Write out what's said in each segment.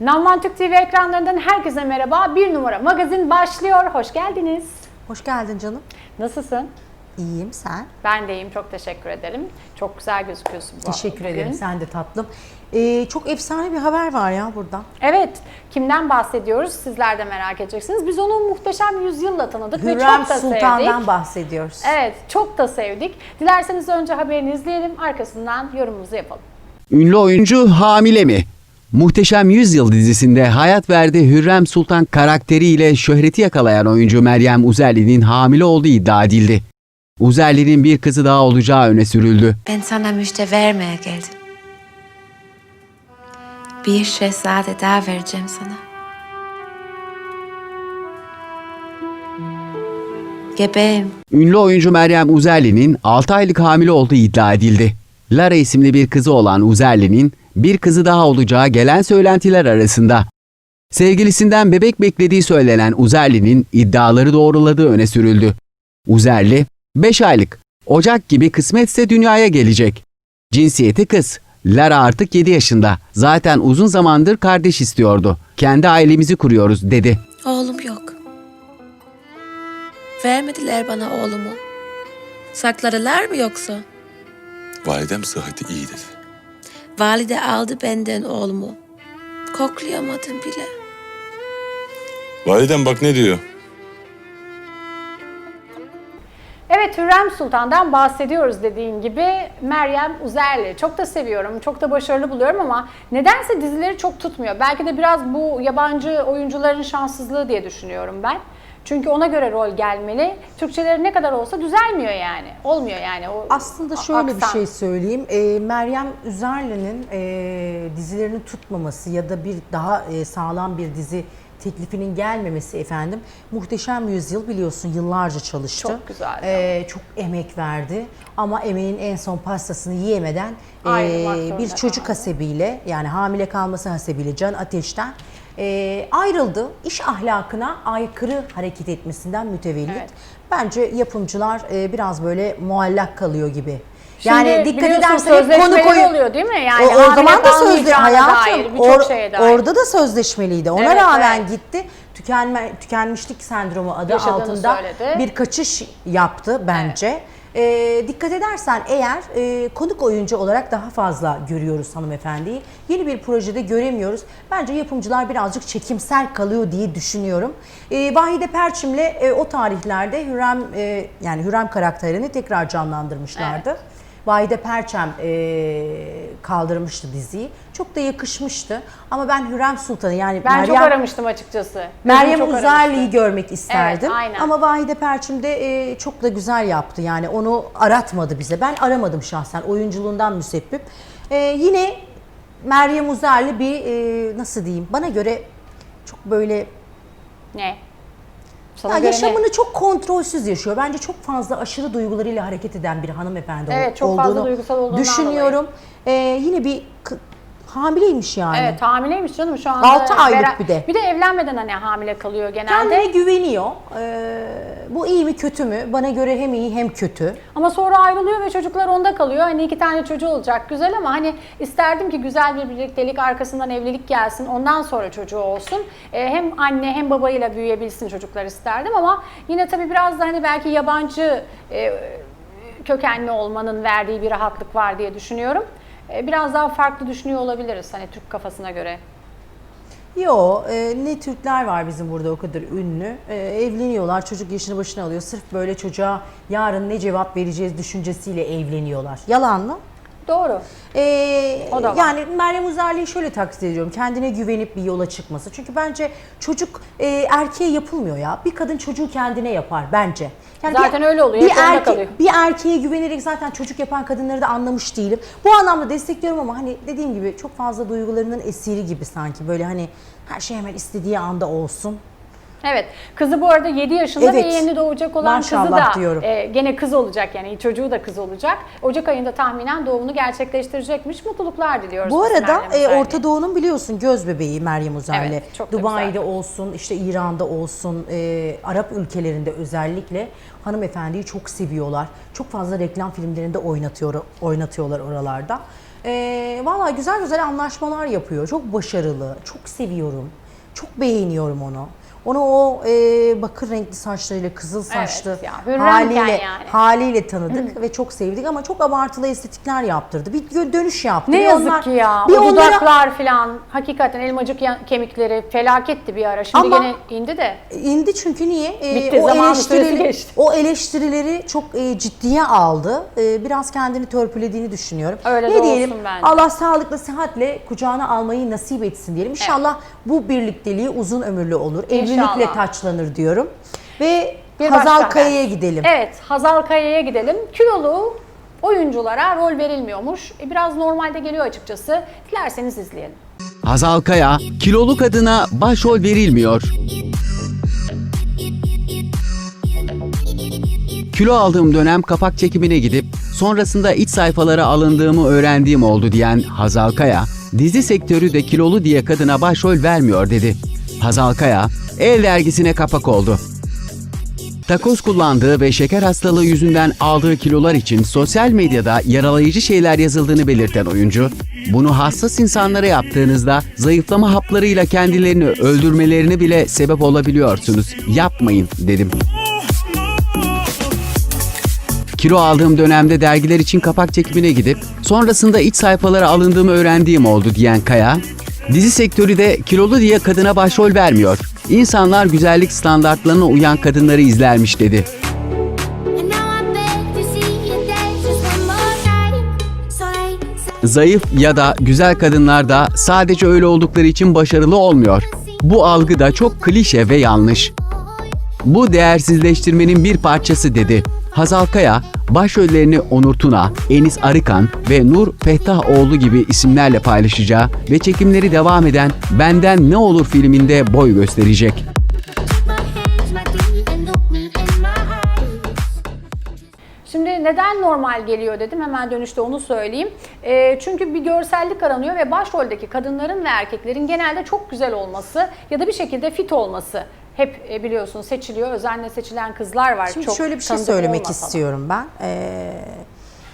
Navman Türk TV ekranlarından herkese merhaba. Bir numara magazin başlıyor. Hoş geldiniz. Hoş geldin canım. Nasılsın? İyiyim sen. Ben de iyiyim. Çok teşekkür ederim. Çok güzel gözüküyorsun bu Teşekkür bugün. ederim. Sen de tatlım. Ee, çok efsane bir haber var ya burada. Evet. Kimden bahsediyoruz? Sizler de merak edeceksiniz. Biz onu muhteşem yüzyılla tanıdık ve Hürrem çok da Sultan'dan sevdik. bahsediyoruz. Evet. Çok da sevdik. Dilerseniz önce haberini izleyelim. Arkasından yorumumuzu yapalım. Ünlü oyuncu hamile mi? Muhteşem Yüzyıl dizisinde hayat verdiği Hürrem Sultan karakteriyle şöhreti yakalayan oyuncu Meryem Uzerli'nin hamile olduğu iddia edildi. Uzerli'nin bir kızı daha olacağı öne sürüldü. Ben sana müjde vermeye geldim. Bir şehzade daha vereceğim sana. Gebeyim. Ünlü oyuncu Meryem Uzerli'nin 6 aylık hamile olduğu iddia edildi. Lara isimli bir kızı olan Uzerli'nin bir kızı daha olacağı gelen söylentiler arasında. Sevgilisinden bebek beklediği söylenen Uzerli'nin iddiaları doğruladığı öne sürüldü. Uzerli, 5 aylık, Ocak gibi kısmetse dünyaya gelecek. Cinsiyeti kız. Lara artık 7 yaşında. Zaten uzun zamandır kardeş istiyordu. Kendi ailemizi kuruyoruz dedi. Oğlum yok. Vermediler bana oğlumu. Sakladılar mı yoksa? Validem sıhhati iyi dedi. Valide aldı benden oğlumu. Koklayamadım bile. Validem bak ne diyor. Evet Hürrem Sultan'dan bahsediyoruz dediğin gibi Meryem Uzerli. Çok da seviyorum, çok da başarılı buluyorum ama nedense dizileri çok tutmuyor. Belki de biraz bu yabancı oyuncuların şanssızlığı diye düşünüyorum ben. Çünkü ona göre rol gelmeli. Türkçeleri ne kadar olsa düzelmiyor yani. Olmuyor yani. O Aslında şöyle bir aksan. şey söyleyeyim. Ee, Meryem Üzerli'nin e, dizilerini tutmaması ya da bir daha e, sağlam bir dizi teklifinin gelmemesi efendim. Muhteşem Yüzyıl biliyorsun yıllarca çalıştı. Çok güzeldi Ee, çok emek verdi ama emeğin en son pastasını yiyemeden e, bir çocuk kaldı. hasebiyle yani hamile kalması hasebiyle Can Ateş'ten e, ayrıldı. İş ahlakına aykırı hareket etmesinden mütevellit. Evet. Bence yapımcılar e, biraz böyle muallak kalıyor gibi. Yani dikkat biliyorsun edersen hep konu koyu oluyor değil mi? Yani o, o zaman da sözde hayatım dair. orada da sözleşmeliydi. Ona Evet, rağmen evet. gitti. Tükenme, tükenmişlik sendromu adı Yaşadığını altında söyledi. bir kaçış yaptı bence. Ee, dikkat edersen eğer e, konuk oyuncu olarak daha fazla görüyoruz hanımefendiyi. Yeni bir projede göremiyoruz. Bence yapımcılar birazcık çekimsel kalıyor diye düşünüyorum. Ee, Vahide Perçim'le e, o tarihlerde Hürrem e, yani Hürrem karakterini tekrar canlandırmışlardı. Vahide Perçem e, kaldırmıştı diziyi. Çok da yakışmıştı. Ama ben Hürrem Sultan'ı yani ben çok Meryem- aramıştım açıkçası. Meryem çok Uzerli'yi görmek isterdim. Evet, aynen. Ama Vahide Perçim de e, çok da güzel yaptı. Yani onu aratmadı bize. Ben aramadım şahsen oyunculuğundan müsebbip. E, yine Meryem Uzerli bir e, nasıl diyeyim bana göre çok böyle Ne? Sana ya göre ne? yaşamını çok kontrolsüz yaşıyor. Bence çok fazla aşırı duygularıyla hareket eden bir hanımefendi Evet, çok fazla olduğunu duygusal olduğundan düşünüyorum. E, yine bir hamileymiş yani. Evet hamileymiş canım şu anda. Altı aylık bera- bir de. Bir de evlenmeden hani hamile kalıyor genelde. Kendine güveniyor. Ee, bu iyi mi kötü mü? Bana göre hem iyi hem kötü. Ama sonra ayrılıyor ve çocuklar onda kalıyor. Hani iki tane çocuğu olacak güzel ama hani isterdim ki güzel bir birliktelik arkasından evlilik gelsin. Ondan sonra çocuğu olsun. Ee, hem anne hem babayla büyüyebilsin çocuklar isterdim ama yine tabii biraz da hani belki yabancı e, kökenli olmanın verdiği bir rahatlık var diye düşünüyorum. E, biraz daha farklı düşünüyor olabiliriz hani Türk kafasına göre. Yo, e, ne Türkler var bizim burada o kadar ünlü. E, evleniyorlar, çocuk yaşını başına alıyor. Sırf böyle çocuğa yarın ne cevap vereceğiz düşüncesiyle evleniyorlar. Yalan mı? Doğru. Ee, O da var. yani Meryem Uzerli'yi şöyle takdir ediyorum. Kendine güvenip bir yola çıkması. Çünkü bence çocuk e, erkeğe yapılmıyor ya. Bir kadın çocuğu kendine yapar bence. Yani Zaten öyle oluyor, Bir, hep kalıyor. bir erkeğe güvenerek zaten çocuk yapan kadınları da anlamış değilim. Bu anlamda destekliyorum ama hani dediğim gibi çok fazla duygularının esiri gibi sanki. Böyle hani her şey hemen istediği anda olsun. Evet. Kızı bu arada 7 yaşında Evet. ve yeni doğacak olan kızı Maşallah da diyorum. e, gene kız olacak yani çocuğu da kız olacak. Ocak ayında tahminen doğumunu gerçekleştirecekmiş. Mutluluklar diliyoruz. Bu arada Meryem e, Uzerli'ye. Orta Doğu'nun biliyorsun göz bebeği Meryem Uzerli. Evet, çok da Dubai'de güzel. olsun, işte İran'da olsun, e, Arap ülkelerinde özellikle hanımefendiyi çok seviyorlar. Çok fazla reklam filmlerinde oynatıyor, oynatıyorlar oralarda. E, Valla güzel güzel anlaşmalar yapıyor. Çok başarılı, çok seviyorum. Çok beğeniyorum onu. Onu o e, bakır renkli saçlarıyla, kızıl saçlı ya, hürremken haliyle, yani. haliyle tanıdık ve çok sevdik ama çok abartılı estetikler yaptırdı. Bir dönüş yaptı. Ne Bir yazık onlar- ki ya. Bir o onlara- dudaklar falan hakikaten elmacık ya- kemikleri felaketti bir ara. Şimdi Ama- gene indi de. İndi çünkü niye? Ee, Bitti, süresi geçti. o eleştirileri çok e, ciddiye aldı. Ee, biraz kendini törpülediğini düşünüyorum. Öyle ne de diyelim? olsun bence. Allah sağlıklı, sıhhatle kucağına almayı nasip etsin diyelim. İnşallah bu birlikteliği uzun ömürlü olur. Evlilikle İnşallah. taçlanır diyorum. Ve Bir Hazal başka Kaya'ya gidelim. Evet, Hazal Kaya'ya gidelim. Kilolu oyunculara rol verilmiyormuş. E, Biraz normalde geliyor açıkçası. Dilerseniz izleyelim. Hazal Kaya, kilolu kadına başrol verilmiyor. Kilo aldığım dönem kapak çekimine gidip sonrasında iç sayfalara alındığımı öğrendiğim oldu diyen Hazal Kaya, dizi sektörü de kilolu diye kadına başrol vermiyor dedi. Hazal Kaya, El dergisine kapak oldu. Takoz kullandığı ve şeker hastalığı yüzünden aldığı kilolar için sosyal medyada yaralayıcı şeyler yazıldığını belirten oyuncu, bunu hassas insanlara yaptığınızda zayıflama haplarıyla kendilerini öldürmelerine bile sebep olabiliyorsunuz. Yapmayın dedim. Kilo aldığım dönemde dergiler için kapak çekimine gidip sonrasında iç sayfalara alındığımı öğrendiğim oldu diyen Kaya, dizi sektörü de kilolu diye kadına başrol vermiyor. İnsanlar güzellik standartlarına uyan kadınları izlermiş dedi. Zayıf ya da güzel kadınlar da sadece öyle oldukları için başarılı olmuyor. Bu algı da çok klişe ve yanlış. Bu değersizleştirmenin bir parçası dedi. Hazal Kaya, başrollerini Onur Tuna, Enis Arıkan ve Nur Fehtahoğlu gibi isimlerle paylaşacağı ve çekimleri devam eden Benden Ne Olur filminde boy gösterecek. Şimdi neden normal geliyor dedim hemen dönüşte onu söyleyeyim. E, çünkü bir görsellik aranıyor ve başroldeki kadınların ve erkeklerin genelde çok güzel olması ya da bir şekilde fit olması hep e, biliyorsun seçiliyor. Özenle seçilen kızlar var. Şimdi çok şöyle bir şey söylemek olmasa da. istiyorum ben. Ee,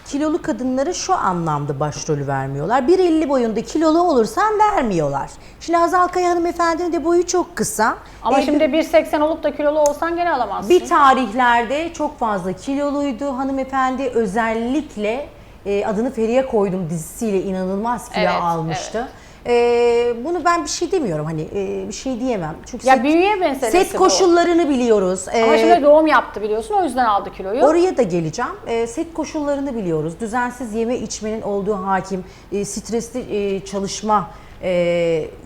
kilolu kadınları şu anlamda başrolü vermiyorlar. 1.50 boyunda kilolu olursan vermiyorlar. Şimdi Hazal Kaya hanımefendinin de boyu çok kısa. Ama Ee, şimdi 1.80 olup da kilolu olsan gene alamazsın. bir tarihlerde çok fazla kiloluydu hanımefendi özellikle e, adını Feriye koydum dizisiyle inanılmaz kilo Evet, almıştı. Ee, bunu ben bir şey demiyorum hani e, bir şey diyemem. Çünkü Ya set, büyüye meselesi set bu. koşullarını biliyoruz. Ama Ee, şimdi doğum yaptı biliyorsun o yüzden aldı kiloyu. Oraya da geleceğim. E, set koşullarını biliyoruz. Düzensiz yeme içmenin olduğu hakim, e, stresli e, çalışma e,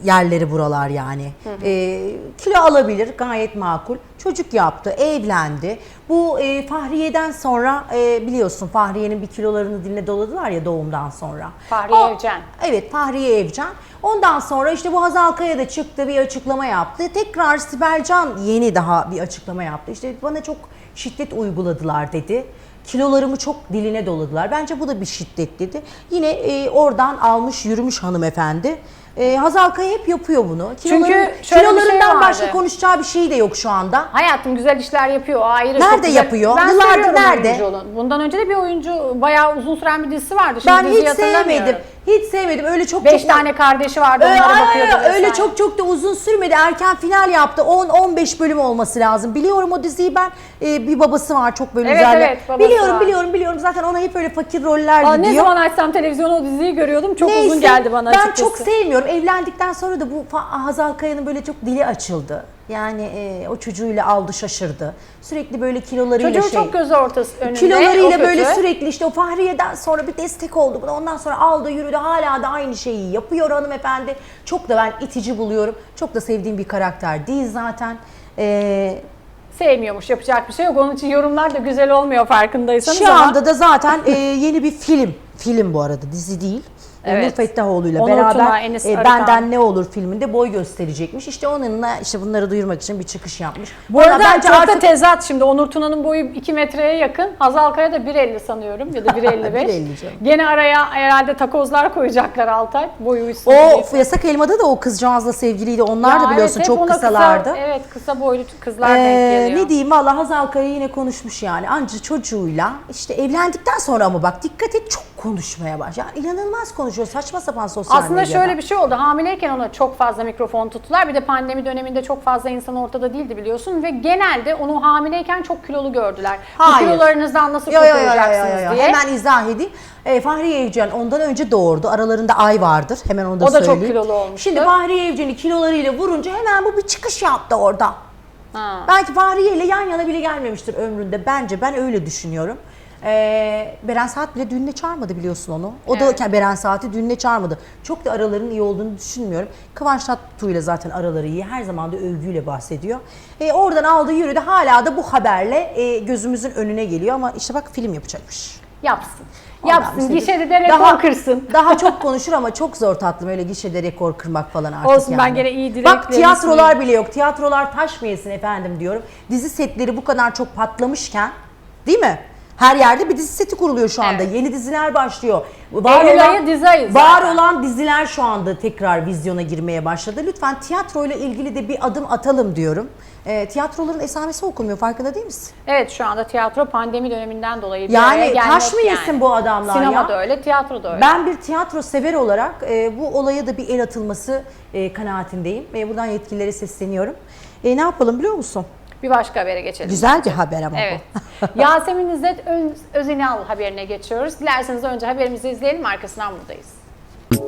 yerleri buralar yani. E, kilo alabilir gayet makul. Çocuk yaptı, evlendi. Bu e, Fahriye'den sonra e, biliyorsun Fahriye'nin bir kilolarını diline doladılar ya doğumdan sonra. Fahriye O- Evcen. Evet Fahriye Evcen. Ondan sonra işte bu Hazal Kaya da çıktı bir açıklama yaptı. Tekrar Sibel Can yeni daha bir açıklama yaptı. İşte bana çok şiddet uyguladılar dedi. Kilolarımı çok diline doladılar. Bence bu da bir şiddet dedi. Yine e, oradan almış yürümüş hanımefendi. E, Hazal Kaya hep yapıyor bunu. Çünkü Kiloların- şöyle bir şey kilolarından vardı. başka konuşacağı bir şey de yok şu anda. Hayatım güzel işler yapıyor. o Ayrı Nerede çok güzel. yapıyor? Ben Yıllardır seviyorum nerede? oyunculuğunu. Bundan önce de bir oyuncu bayağı uzun süren bir dizisi vardı. Şimdi Ben diziyi hiç hatırlamıyorum. sevmedim. Hiç sevmedim. Öyle çok Beş çok tane kardeşi vardı Öyle, onlara ay, bakıyordu ay, öyle çok çok da uzun sürmedi. Erken final yaptı. 10-15 bölüm olması lazım. Biliyorum o diziyi ben. e, bir babası var çok böyle Evet, güzel. evet, babası biliyorum var. biliyorum biliyorum. Zaten ona hep öyle fakir roller Aa, ne gidiyor. zaman açsam televizyonu o diziyi görüyordum. Çok Neyse, uzun geldi bana Ben açıkçası. çok sevmiyorum. Evlendikten sonra da bu Hazal Kaya'nın böyle çok dili açıldı. Yani e, o çocuğuyla aldı şaşırdı. Sürekli böyle kilolarıyla Çocuğun şey. çok gözü ortası önünde. Kilolarıyla böyle sürekli işte o Fahriye'den sonra bir destek oldu buna. Ondan sonra aldı yürüdü hala da aynı şeyi yapıyor hanımefendi. Çok da ben itici buluyorum. Çok da sevdiğim bir karakter değil zaten. Ee, Sevmiyormuş yapacak bir şey yok. Onun için yorumlar da güzel olmuyor farkındaysanız şu ama. anda da zaten e, yeni bir film. Film bu arada dizi değil. Evet. Nur Fettahoğlu'yla Onur beraber Enis e, Arıkan. Benden Ne Olur filminde boy gösterecekmiş. İşte onunla işte bunları duyurmak için bir çıkış yapmış. Bu arada Valla bence çok da tezat şimdi. Onur Tuna'nın boyu 2 metreye yakın. Hazal Kaya da 1.50 sanıyorum ya da 1.55. 1.50 canım. Gene araya herhalde takozlar koyacaklar Altay. Boyu uysun diye. o yasak elmada da o kızcağızla sevgiliydi. Onlar Ya da biliyorsun hep çok kısalardı. Kısa, evet kısa boylu kızlar denk Ee, geliyor. ne diyeyim valla Hazal Kaya yine konuşmuş yani. Anca çocuğuyla işte evlendikten sonra ama bak dikkat et çok konuşmaya baş. Yani inanılmaz konuşuyor saçma sapan sosyal Aslında medyada. şöyle bir şey oldu. Hamileyken ona çok fazla mikrofon tuttular. Bir de pandemi döneminde çok fazla insan ortada değildi biliyorsun. Ve genelde onu hamileyken çok kilolu gördüler. Hayır. Bu kilolarınızdan nasıl Yo, yo, yo, yo, kurtulacaksınız yo, yo. diye. Hemen izah edeyim. E, Fahriye Evcen ondan önce doğurdu. Aralarında ay vardır. Hemen onu da O da çok söyleyeyim. kilolu olmuştu. Şimdi Fahriye Evcen'i kilolarıyla vurunca hemen bu bir çıkış yaptı orada. Ha. Belki Fahriye ile yan yana bile gelmemiştir ömründe. Bence ben öyle düşünüyorum. Ee, Beren Saat bile düğününe çağırmadı biliyorsun onu. O Evet. da Beren Saat'i düğününe çağırmadı. Çok da aralarının iyi olduğunu düşünmüyorum. Kıvanç Tatlıtuğ ile zaten araları iyi. Her zaman da övgüyle bahsediyor. Ee, oradan aldı yürüdü. Hala da bu haberle e, gözümüzün önüne geliyor ama işte bak film yapacakmış. Yapsın. Ondan Yapsın. Gişede de rekor daha, kırsın. Daha çok konuşur ama çok zor tatlım öyle gişede rekor kırmak falan artık Olsun, yani. ben gene iyi Bak dileklerimi tiyatrolar sunayım. bile yok. Tiyatrolar taş mı yesin efendim diyorum. Dizi setleri bu kadar çok patlamışken değil mi? Her yerde bir dizi seti kuruluyor şu anda. Evet. Yeni diziler başlıyor. Var Eylül olan, ayı dizi ayı var zaten. olan diziler şu anda tekrar vizyona girmeye başladı. Lütfen tiyatroyla ilgili de bir adım atalım diyorum. E, tiyatroların esamesi okunmuyor farkında değil misin? Evet şu anda tiyatro pandemi döneminden dolayı bir Yani araya gelmek taş mı yesin yani. bu adamlar Sinema ya? da öyle, tiyatro da öyle. Ben bir tiyatro sever olarak e, bu olaya da bir el atılması e, kanaatindeyim. E, buradan yetkililere sesleniyorum. E, ne yapalım biliyor musun? Bir başka habere geçelim. Güzel bir haber ama Evet. bu. Yasemin İzzet Öz, Özinal haberine geçiyoruz. Dilerseniz önce haberimizi izleyelim arkasından buradayız.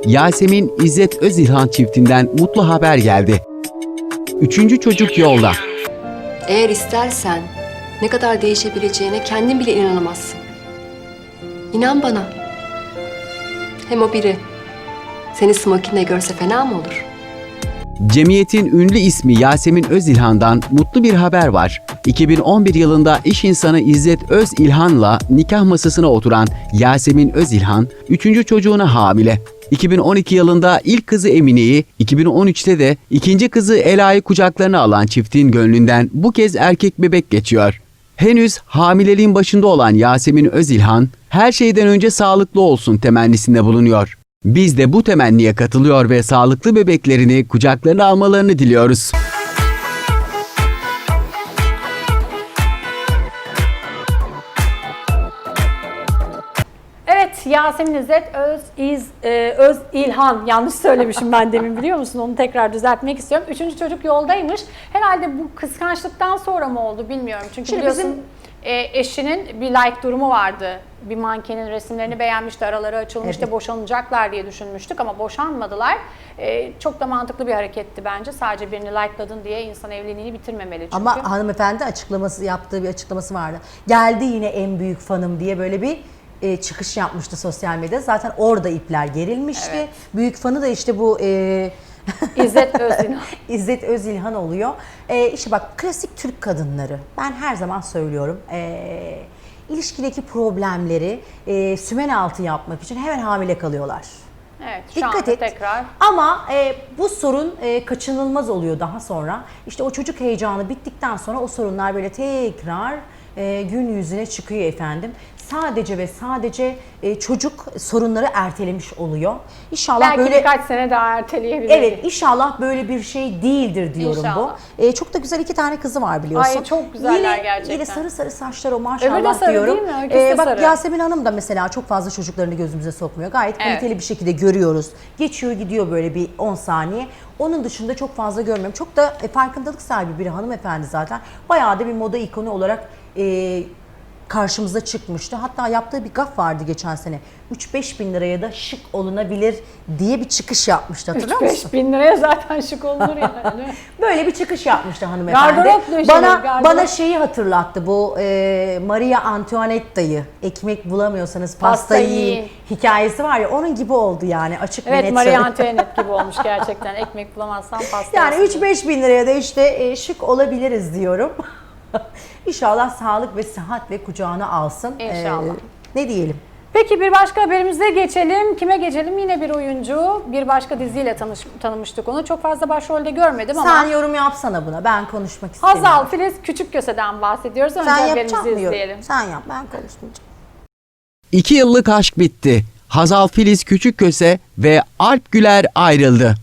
Yasemin İzzet Özilhan çiftinden mutlu haber geldi. Üçüncü çocuk yolda. Eğer istersen ne kadar değişebileceğine kendin bile inanamazsın. İnan bana. Hem o biri seni smokinde görse fena mı olur? Cemiyetin ünlü ismi Yasemin Özilhan'dan mutlu bir haber var. 2011 yılında iş insanı İzzet Özilhan'la nikah masasına oturan Yasemin Özilhan, üçüncü çocuğuna hamile. 2012 yılında ilk kızı Emine'yi, 2013'te de ikinci kızı Ela'yı kucaklarına alan çiftin gönlünden bu kez erkek bebek geçiyor. Henüz hamileliğin başında olan Yasemin Özilhan, her şeyden önce sağlıklı olsun temennisinde bulunuyor. Biz de bu temenniye katılıyor ve sağlıklı bebeklerini kucaklarına almalarını diliyoruz. Evet Yasemin İzzet Öz, İz, e, Öz İlhan yanlış söylemişim ben demin biliyor musun onu tekrar düzeltmek istiyorum. Üçüncü çocuk yoldaymış. Herhalde bu kıskançlıktan sonra mı oldu bilmiyorum. Çünkü Şimdi biliyorsun bizim- e, eşinin bir like durumu vardı. Bir mankenin resimlerini beğenmişti, araları açılmıştı, Evet. boşanacaklar diye düşünmüştük ama boşanmadılar. E, çok da mantıklı bir hareketti bence. Sadece birini likeladın diye insan evliliğini bitirmemeli çünkü. Ama hanımefendi açıklaması yaptığı bir açıklaması vardı. Geldi yine en büyük fanım diye böyle bir e, çıkış yapmıştı sosyal medyada. Zaten orada ipler gerilmişti. Evet. Büyük fanı da işte bu e, İzzet Özilhan. İzzet Özilhan oluyor. E, işte bak klasik Türk kadınları. Ben her zaman söylüyorum. E, ilişkideki problemleri e, sümen altı yapmak için hemen hamile kalıyorlar. Evet şu Dikkat et. tekrar. Ama e, bu sorun e, kaçınılmaz oluyor daha sonra. İşte o çocuk heyecanı bittikten sonra o sorunlar böyle tekrar e, gün yüzüne çıkıyor efendim. Sadece ve sadece e, çocuk sorunları ertelemiş oluyor. İnşallah Belki böyle birkaç sene daha erteleyebilir. Evet inşallah böyle bir şey değildir diyorum İnşallah. bu. E, çok da güzel iki tane kızı var biliyorsun. Ay, çok güzeller yine, gerçekten. Yine sarı sarı saçlar o maşallah Öbürü de sarı diyorum. değil mi? Öyküsü de bak sarı. Yasemin Hanım da mesela çok fazla çocuklarını gözümüze sokmuyor. Gayet Evet. kaliteli bir şekilde görüyoruz. Geçiyor gidiyor böyle bir 10 saniye. Onun dışında çok fazla görmüyorum. Çok da e, farkındalık sahibi bir hanımefendi zaten. Bayağı da bir moda ikonu olarak e, karşımıza çıkmıştı. Hatta yaptığı bir gaf vardı geçen sene. 3-5 bin liraya da şık olunabilir diye bir çıkış yapmıştı hatırlıyor musun? 5 bin liraya zaten şık olunur yani. Böyle bir çıkış yapmıştı hanımefendi. Gardırop döşeli, bana gardırop. bana şeyi hatırlattı bu e, Maria Antoinetta'yı ekmek bulamıyorsanız pasta, Pasta yiyin. yiyin. hikayesi var ya onun gibi oldu yani açık ve evet net Marie söyleyeyim. Antoinette gibi olmuş gerçekten. Ekmek bulamazsan pasta Yani yersin. 3-5 bin liraya da işte e, şık olabiliriz diyorum. İnşallah sağlık ve sıhhat ve kucağına alsın. İnşallah. E, ne diyelim? Peki bir başka haberimize geçelim. Kime geçelim? Yine bir oyuncu. Bir başka diziyle tanış, tanımıştık onu. Çok fazla başrolde görmedim ama Sen yorum yapsana buna. Ben konuşmak istemiyorum. Hazal Filiz Küçükköse'den bahsediyoruz. Önce Sen haberimizi izleyelim. Sen yap ben konuşmayacağım. İki yıllık aşk bitti. Hazal Filiz Küçükköse ve Alp Güler ayrıldı.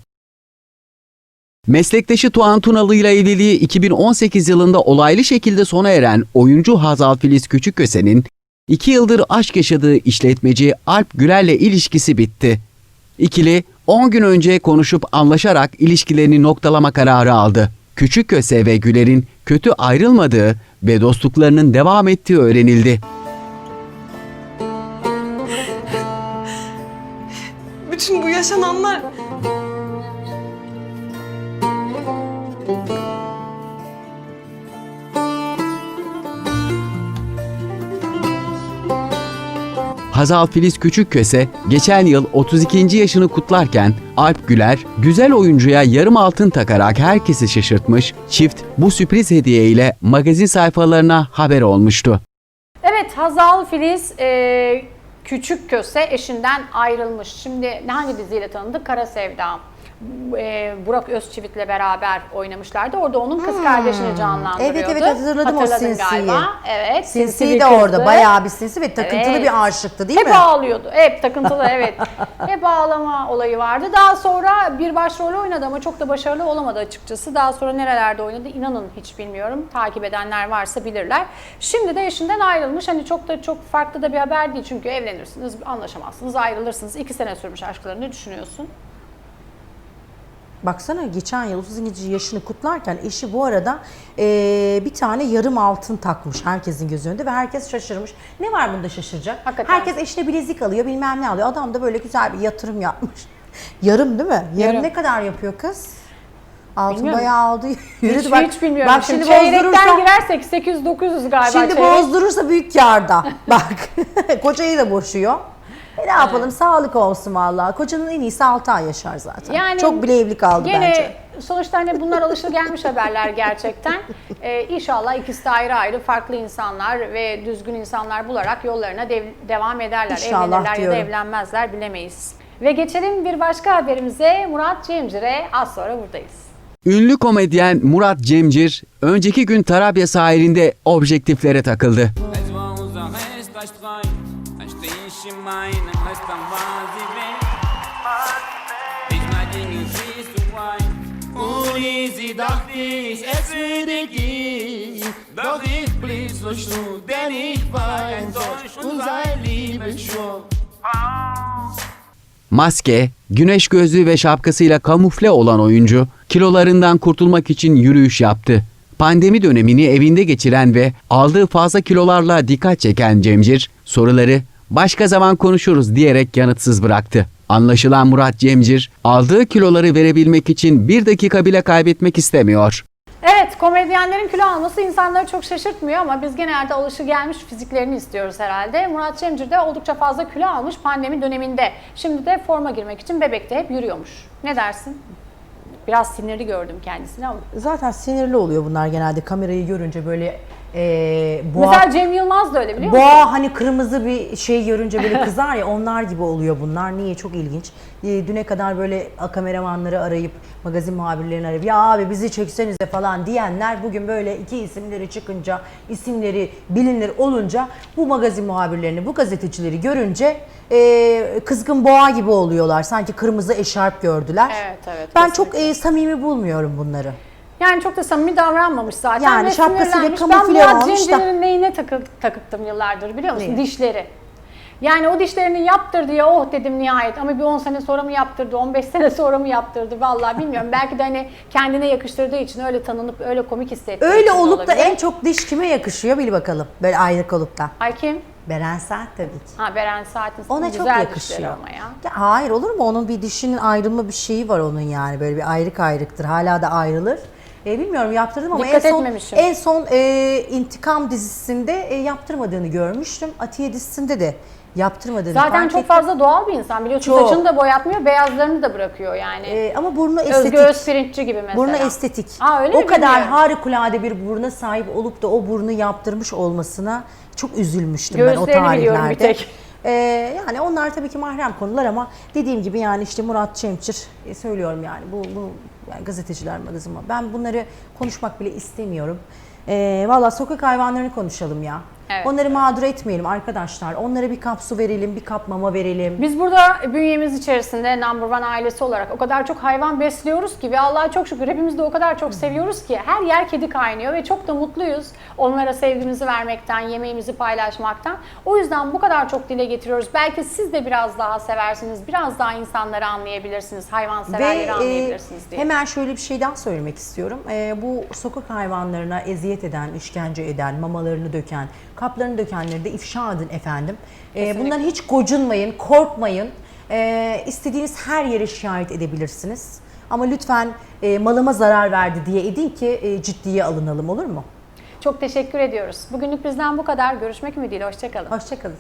Meslektaşı Tuğan Tunalı ile evliliği 2018 yılında olaylı şekilde sona eren oyuncu Hazal Filiz Küçükköse'nin iki yıldır aşk yaşadığı işletmeci Alp Güler'le ilişkisi bitti. İkili 10 gün önce konuşup anlaşarak ilişkilerini noktalama kararı aldı. Küçükköse ve Güler'in kötü ayrılmadığı ve dostluklarının devam ettiği öğrenildi. Bütün bu yaşananlar... Hazal Filiz Küçükköse geçen yıl 32. yaşını kutlarken Alp Güler güzel oyuncuya yarım altın takarak herkesi şaşırtmış, çift bu sürpriz hediye ile magazin sayfalarına haber olmuştu. Evet Hazal Filiz e, Küçükköse eşinden ayrılmış. Şimdi hangi diziyle tanıdık? Kara Sevda. E, Burak Özçivit'le beraber oynamışlardı. Orada onun kız kardeşini canlandırıyordu. Hmm. Evet, evet, hatırladım o Hatırladın sinsiyi. Galiba. Evet. Sinsi de orada kızdı. bayağı bir sinsi ve takıntılı Evet. bir aşıktı değil Hep mi? ağlıyordu. Hep takıntılı evet. Hep ağlama olayı vardı. Daha sonra bir başrol oynadı ama çok da başarılı olamadı açıkçası. Daha sonra nerelerde oynadı inanın hiç bilmiyorum. Takip edenler varsa bilirler. Şimdi de eşinden ayrılmış. Hani çok da çok farklı da bir haber değil. Çünkü evlenirsiniz, anlaşamazsınız, ayrılırsınız. İki sene sürmüş aşkları. Ne düşünüyorsun? Baksana geçen yıl 32. yaşını kutlarken eşi bu arada eee, bir tane yarım altın takmış herkesin göz önünde ve herkes şaşırmış. Ne var bunda şaşıracak? Hakikaten. Herkes eşine bilezik alıyor bilmem ne alıyor. Adam da böyle güzel bir yatırım yapmış. yarım değil mi? Yarım, Yarım. ne kadar yapıyor kız? Altın Bilmiyorum. bayağı aldı. Yürüdü hiç, bak. hiç bilmiyorum. Bak şimdi çeyrekten bozdurursa, girersek 800-900 galiba şimdi çeyrek. bozdurursa büyük yarda. bak kocayı da boşuyor. E ne yapalım sağlık olsun vallahi. Kocanın en iyisi 6 ay yaşar zaten. Yani Çok bile evli kaldı Gene bence. sonuçta hani bunlar alışılgelmiş haberler gerçekten. Ee, inşallah ikisi de ayrı ayrı farklı insanlar ve düzgün insanlar bularak yollarına dev- devam ederler. İnşallah Evlenirler ya da evlenmezler bilemeyiz. Ve geçelim bir başka haberimize Murat Cemcir'e az sonra buradayız. Ünlü komedyen Murat Cemcir önceki gün Tarabya sahilinde objektiflere takıldı. Triste mãe, mas tão Ich nadinho siehst du ein, und easy dacht ich, es würde gehen. Doch ich blieb so stur, denn ich war enttäuscht und sein Liebesschwur. Maske, güneş gözlüğü ve şapkasıyla kamufle olan oyuncu kilolarından kurtulmak için yürüyüş yaptı. Pandemi dönemini evinde geçiren ve aldığı fazla kilolarla dikkat çeken Cemcir soruları başka zaman konuşuruz diyerek yanıtsız bıraktı. Anlaşılan Murat Cemcir aldığı kiloları verebilmek için bir dakika bile kaybetmek istemiyor. Evet, komedyenlerin kilo alması insanları çok şaşırtmıyor ama biz genelde alışıgelmiş fiziklerini istiyoruz herhalde. Murat Cemcir de oldukça fazla kilo almış pandemi döneminde. Şimdi de forma girmek için bebekte hep yürüyormuş. Ne dersin? Biraz sinirli gördüm kendisini ama. Zaten sinirli oluyor bunlar genelde kamerayı görünce böyle eee boğa, Mesela Cem Yılmaz da öyle biliyor musun? boğa hani kırmızı bir şey görünce böyle kızar ya onlar gibi oluyor bunlar. Niye? Çok ilginç. Eee, düne kadar böyle kameramanları arayıp magazin muhabirlerini arayıp ya abi bizi çeksenize falan diyenler bugün böyle iki isimleri çıkınca isimleri bilinir olunca bu magazin muhabirlerini bu gazetecileri görünce eee, kızgın boğa gibi oluyorlar. Sanki kırmızı eşarp gördüler. Evet, evet, Ben çok eee, samimi bulmuyorum bunları. Yani çok da samimi davranmamış zaten. Yani ve şapkasıyla sinirlenmiş. kamufle Ben Murat olmuş da. Cemcir'in neyine takı, takıktım yıllardır biliyor musun? Neye? Dişleri. Yani o dişlerini yaptırdı ya oh dedim nihayet ama bir 10 sene sonra mı yaptırdı, 15 sene sonra mı yaptırdı vallahi bilmiyorum. Belki de hani kendine yakıştırdığı için öyle tanınıp öyle komik hissettiği Öyle olup da en çok diş kime yakışıyor bil bakalım. Böyle ayrık olup da. Ay kim? Beren Saat tabii ki. Ha Beren Saat'in Ona güzel çok dişleri yakışıyor. ama ya. Ya hayır olur mu? Onun bir dişinin ayrılma bir şeyi var onun yani. Böyle bir ayrık ayrıktır. Hala da ayrılır. E, bilmiyorum yaptırdım ama Dikkat en son etmemişim. en son e, İntikam dizisinde e, yaptırmadığını görmüştüm. Atiye dizisinde de yaptırmadığını Zaten fark çok ettim. fazla doğal bir insan biliyorsun Çok. saçını da boyatmıyor beyazlarını da bırakıyor yani. E, ama burnu Özgü estetik. Özpirinççi gibi mesela. Burnu estetik. Aa, öyle o mi? kadar Bilmiyorum. harikulade bir buruna sahip olup da o burnu yaptırmış olmasına çok üzülmüştüm ben o Göğüslerini biliyorum bir tarihlerde. tek. Ee, yani onlar tabii ki mahrem konular ama dediğim gibi yani işte Murat Çemçir e, söylüyorum yani bu, bu yani gazeteciler magazin ben bunları konuşmak bile istemiyorum. Ee, Valla sokak hayvanlarını konuşalım ya. Evet. Onları mağdur etmeyelim arkadaşlar. Onlara bir kap su verelim, bir kap mama verelim. Biz burada bünyemiz içerisinde Number One ailesi olarak o kadar çok hayvan besliyoruz ki ve Allah'a çok şükür hepimiz de o kadar çok seviyoruz ki her yer kedi kaynıyor ve çok da mutluyuz onlara sevgimizi vermekten, yemeğimizi paylaşmaktan. O yüzden bu kadar çok dile getiriyoruz. Belki siz de biraz daha seversiniz, biraz daha insanları anlayabilirsiniz, hayvanseverleri Ve anlayabilirsiniz e, diye. hemen şöyle bir şey daha söylemek istiyorum. E, bu sokak hayvanlarına eziyet eden, işkence eden, mamalarını döken, kaplarını dökenleri de ifşa edin efendim. E, bundan hiç gocunmayın, korkmayın. E, istediğiniz her yere şikayet edebilirsiniz. Ama lütfen e, malıma zarar verdi diye edin ki e, ciddiye alınalım olur mu? Çok teşekkür ediyoruz. Bugünlük bizden bu kadar. Görüşmek ümidiyle. Hoşçakalın. Hoşçakalın.